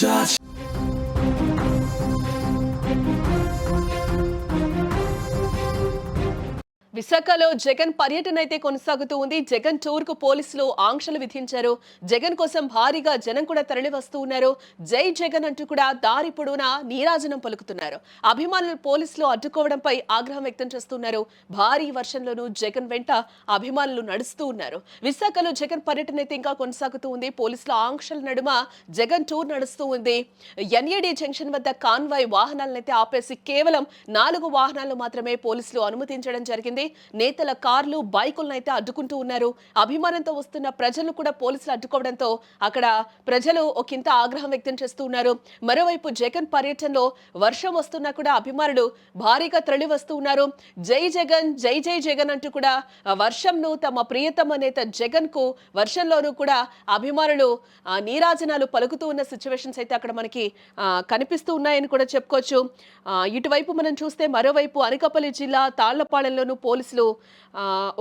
touch. విశాఖలో జగన్ పర్యటన అయితే కొనసాగుతూ ఉంది. జగన్ టూర్కు పోలీసులు ఆంక్షలు విధించారు. జగన్ కోసం భారీగా జనం కూడా తరలి వస్తూ ఉన్నారు. జై జగన్ అంటూ కూడా దారి పొడవునా నీరాజనం పలుకుతున్నారు. అభిమానులు పోలీసులు అడ్డుకోవడంపై ఆగ్రహం వ్యక్తం చేస్తున్నారు. భారీ వర్షంలోనూ జగన్ వెంట అభిమానులు నడుస్తూ ఉన్నారు. విశాఖలో జగన్ పర్యటన అయితే ఇంకా కొనసాగుతూ ఉంది. పోలీసుల ఆంక్షల నడుమ జగన్ టూర్ నడుస్తూ ఉంది. ఎన్ఏడి జంక్షన్ వద్ద కాన్వాయ్ వాహనాలను అయితే ఆపేసి కేవలం నాలుగు వాహనాలు మాత్రమే పోలీసులు అనుమతించడం జరిగింది. నేతల కార్లు బైకులను అయితే అడ్డుకుంటూ ఉన్నారు. అభిమానంతో వస్తున్న ప్రజలు కూడా పోలీసులు అడ్డుకోవడంతో అక్కడ ప్రజలు ఒకంత ఆగ్రహం వ్యక్తం చేస్తూ ఉన్నారు. మరోవైపు జగన్ పర్యటనలో వర్షం వస్తున్నా కూడా అభిమానులు భారీగా తరలి వస్తూ ఉన్నారు. జై జగన్ జై జై జగన్ అంటూ కూడా వర్షంను తమ ప్రియతమ నేత జగన్కు వర్షంలోనూ కూడా అభిమానులు నీరాజనాలు పలుకుతూ ఉన్న సిచ్యువేషన్స్ అయితే అక్కడ మనకి కనిపిస్తూ ఉన్నాయని కూడా చెప్పుకోవచ్చు. ఇటువైపు మనం చూస్తే మరోవైపు అనకాపల్లి జిల్లా తాళ్ళపాలెంలోనూ పోలీసులు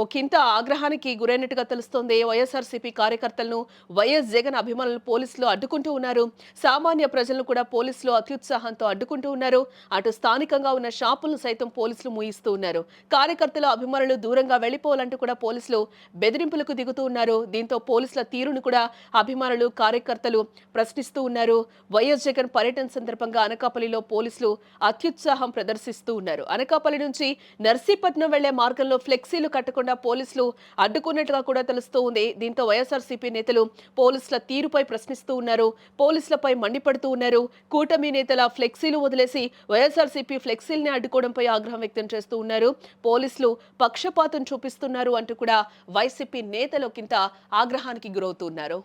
ఒకంత ఆగ్రహానికి గురైనట్టుగా తెలుస్తోంది. వైఎస్ఆర్సీపీ కార్యకర్తలను వైఎస్ జగన్ అభిమానులు పోలీసులు అడ్డుకుంటూ ఉన్నారు. సామాన్య ప్రజలను కూడా పోలీసులు అత్యుత్సాహంతో అడ్డుకుంటూ ఉన్నారు. అటు స్థానికంగా ఉన్న షాపులను సైతం పోలీసులు మూయిస్తూ ఉన్నారు. కార్యకర్తలు అభిమానులు దూరంగా వెళ్ళిపోవాలంటూ కూడా పోలీసులు బెదిరింపులకు దిగుతూ ఉన్నారు. దీంతో పోలీసుల తీరును కూడా అభిమానులు కార్యకర్తలు ప్రశ్నిస్తూ ఉన్నారు. వైఎస్ జగన్ పర్యటన సందర్భంగా అనకాపల్లిలో పోలీసులు అత్యుత్సాహం ప్రదర్శిస్తూ ఉన్నారు. అనకాపల్లి నుంచి నర్సీపట్నం వెళ్ళే మార్గంలో ఫ్లెక్సీలు కట్టకుండా పోలీసులు అడ్డుకున్నట్టుగా కూడా తెలుస్తూ ఉంది. దీంతో వైఎస్ఆర్సీపీ నేతలు పోలీసుల తీరుపై ప్రశ్నిస్తూ ఉన్నారు. పోలీసులపై మండిపడుతూ ఉన్నారు. కూటమి నేతల ఫ్లెక్సీలు వదిలేసి వైఎస్ఆర్సీపీ ఫ్లెక్సీల్ని అడ్డుకోవడంపై ఆగ్రహం వ్యక్తం చేస్తూ ఉన్నారు. పోలీసులు పక్షపాతం చూపిస్తున్నారు అంటూ కూడా వైసీపీ నేతలు కింద ఆగ్రహానికి గురవుతున్నారు